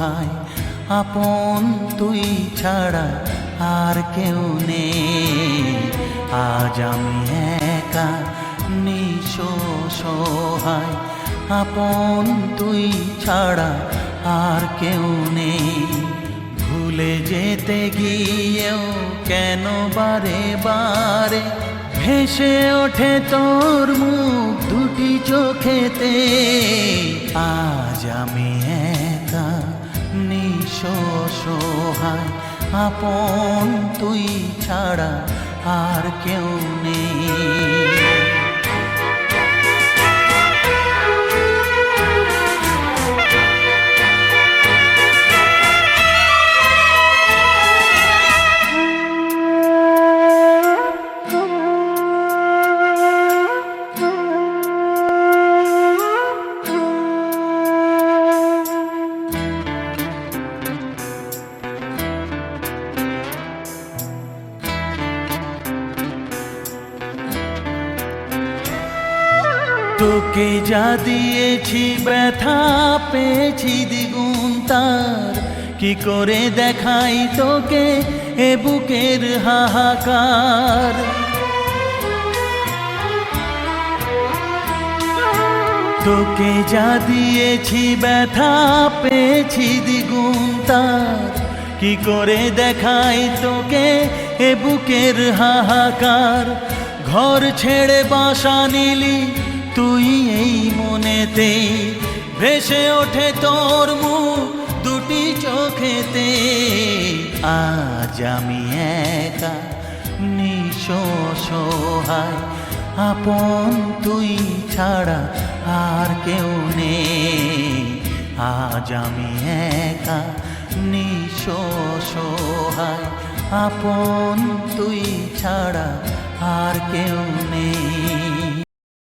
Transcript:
সহায় আপন তুই ছাড়া আর কেউ নেই। আজ আমি একা নিঃস সহায়, আপন তুই ছাড়া আর কেউ নেই। ভুলে যেতে গিয়েও কেন বারে বারে ভেসে ওঠে তোর মুখ দুটি চোখেতে। আজ আমি নিঃস সহায় আপন তুই ছাড়া আর কেউ নেই। তোকে যা দিয়েছি ব্যথা পেয়েছি দ্বিগুণ তার। কি করে দেখাই তোকে এ বুকের হাহাকার? তোকে যা দিয়েছি ব্যথা পেয়েছি দ্বিগুণ তার। কি করে দেখাই তোকে এ বুকের হাহাকার? ঘর ছেড়ে বাসা নিলি তুই এই মনেতে ভেসে ওঠে তোর মুখ দুটি চোখেতে। আজ আমি একা নিঃস সহায় আপন তুই ছাড়া আর কেউ নেই। আজ আমি একা নিঃস সহায় আপন তুই ছাড়া আর কেউ নেই।